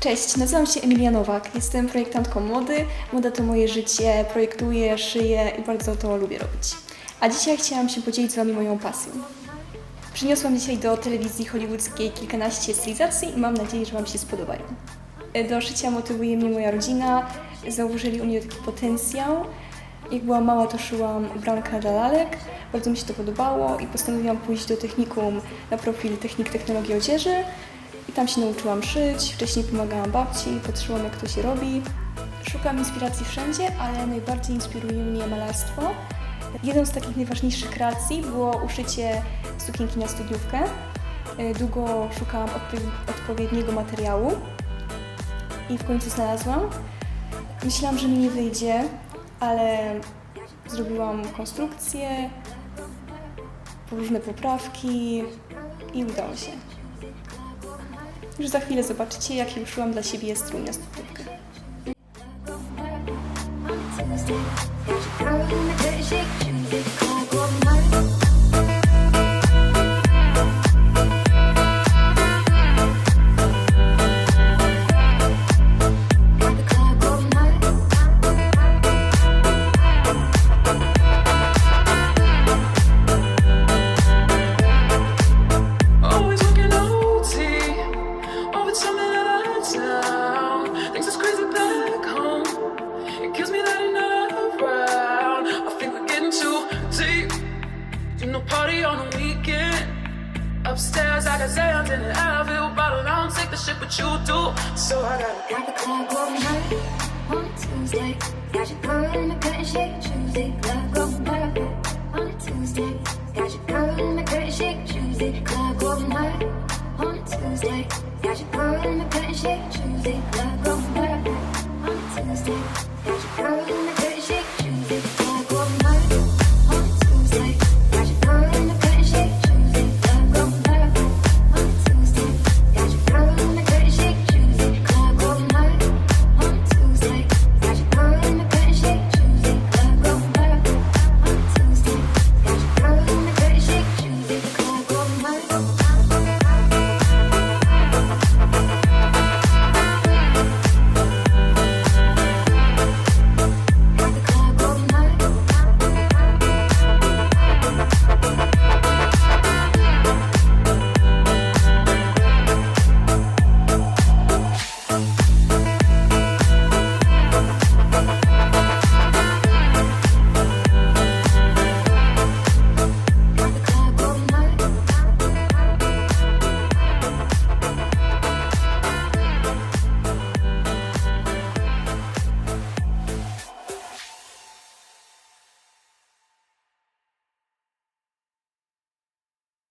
Cześć, nazywam się Emilia Nowak. Jestem projektantką mody. Moda to moje życie, projektuję, szyję i bardzo to lubię robić. A dzisiaj chciałam się podzielić z Wami moją pasją. Przyniosłam dzisiaj do telewizji hollywoodzkiej kilkanaście stylizacji i mam nadzieję, że Wam się spodobają. Do szycia motywuje mnie moja rodzina. Zauważyli u mnie taki potencjał. Jak byłam mała, to szyłam ubranka dla lalek. Bardzo mi się to podobało i postanowiłam pójść do technikum na profil Technik Technologii Odzieży. Tam się nauczyłam szyć. Wcześniej pomagałam babci, patrzyłam jak to się robi. Szukam inspiracji wszędzie, ale najbardziej inspiruje mnie malarstwo. Jedną z takich najważniejszych kreacji było uszycie sukienki na studniówkę. Y, Długo szukałam odpo- odpowiedniego materiału i w końcu znalazłam. Myślałam, że mi nie wyjdzie, ale zrobiłam konstrukcję, różne poprawki i udało się. Już za chwilę zobaczycie, jaki uszyłam dla siebie strój na studniówkę. Always it's something out of town. Things is crazy back home. It kills me that you're not around. I think we're getting too deep. Do no party on the weekend. Upstairs, I got Zans in an Advil bottle. I don't take the shit, but you do. So I Got the club going hard on a Tuesday. Got your girl in the curtain shake Tuesday. Club going hard on a Tuesday. Got your girl in the curtain shake Tuesday. Club Tuesday. Got your girl in the curtain shake Tuesday. Club going hard on a Tuesday. Got your girl in the curtain